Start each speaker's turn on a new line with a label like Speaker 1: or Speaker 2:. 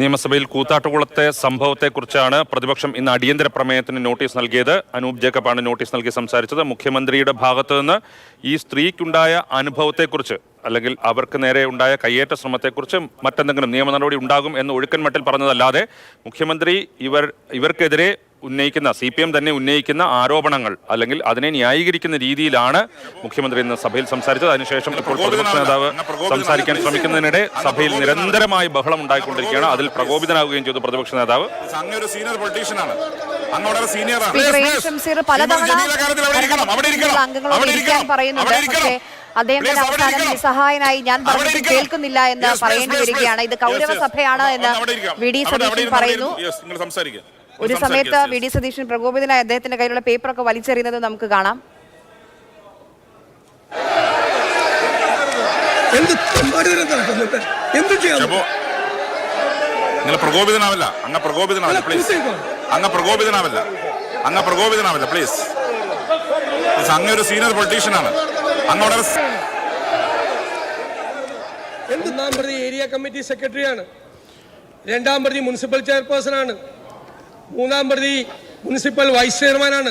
Speaker 1: നിയമസഭയിൽ കൂത്താട്ടുകുളത്തെ സംഭവത്തെക്കുറിച്ചാണ് പ്രതിപക്ഷം ഇന്ന് അടിയന്തര പ്രമേയത്തിന് നോട്ടീസ് നൽകിയത്. അനൂപ് ജേക്കബാണ് നോട്ടീസ് നൽകി സംസാരിച്ചത്. മുഖ്യമന്ത്രിയുടെ ഭാഗത്തു നിന്ന് ഈ സ്ത്രീക്കുണ്ടായ അനുഭവത്തെക്കുറിച്ച് അല്ലെങ്കിൽ അവർക്ക് നേരെ ഉണ്ടായ കയ്യേറ്റ ശ്രമത്തെക്കുറിച്ച് മറ്റെന്തെങ്കിലും നിയമ നടപടി ഉണ്ടാകും എന്ന് ഒഴുക്കൻ മട്ടിൽ പറഞ്ഞതല്ലാതെ മുഖ്യമന്ത്രി ഇവർ ഇവർക്കെതിരെ ഉന്നയിക്കുന്ന സി പി എം തന്നെ ഉന്നയിക്കുന്ന ആരോപണങ്ങൾ അല്ലെങ്കിൽ അതിനെ ന്യായീകരിക്കുന്ന രീതിയിലാണ് മുഖ്യമന്ത്രി ഇന്ന് സഭയിൽ സംസാരിച്ചത്. അതിനുശേഷം ഇപ്പോൾ പ്രതിപക്ഷ നേതാവ് സംസാരിക്കാൻ ശ്രമിക്കുന്നതിനിടെ സഭയിൽ നിരന്തരമായി ബഹളം ഉണ്ടായിക്കൊണ്ടിരിക്കുകയാണ് അതിൽ പ്രകോപിതനാവുകയും ചെയ്തു പ്രതിപക്ഷ നേതാവ്.
Speaker 2: ഒരു സീനിയർ പൊളിറ്റീഷ്യനാണ്
Speaker 3: അദ്ദേഹം തന്നെ അവസാനം നിസ്സഹായനായി ഞാൻ പറഞ്ഞത് കേൾക്കുന്നില്ല എന്ന് പറയേണ്ടി വരികയാണ്. ഇത് കൗരവ സഭയാണ് എന്ന് വി ഡി സതീശൻ പറയുന്നു.
Speaker 2: നിങ്ങൾ സംസാരിക്കുക
Speaker 3: ഒരു സമയത്ത് വി ഡി സതീശൻ പ്രകോപിതനായി അദ്ദേഹത്തിന്റെ കയ്യിലുള്ള പേപ്പറൊക്കെ വലിച്ചെറിയുന്നത് നമുക്ക് കാണാം.
Speaker 2: നിങ്ങൾ പ്രകോപിതനാവില്ല. അങ്ങ് പ്രകോപിതനാവില്ല പ്ലീസ് അങ്ങ് പ്രകോപിതനാവില്ല. അങ്ങ് പ്രകോപിതനാവില്ല പ്ലീസ് അങ്ങ് ഒരു സീനിയർ പൊളിറ്റീഷ്യനാണ് അങ്ങ് വളരെ
Speaker 4: ഒന്നാം പ്രതി ഏരിയ കമ്മിറ്റി സെക്രട്ടറിയാണ്. രണ്ടാം പ്രതി മുനിസിപ്പൽ ചെയർപേഴ്സൺ ആണ്. മൂന്നാം പ്രതി മുനിസിപ്പൽ വൈസ് ചെയർമാനാണ്.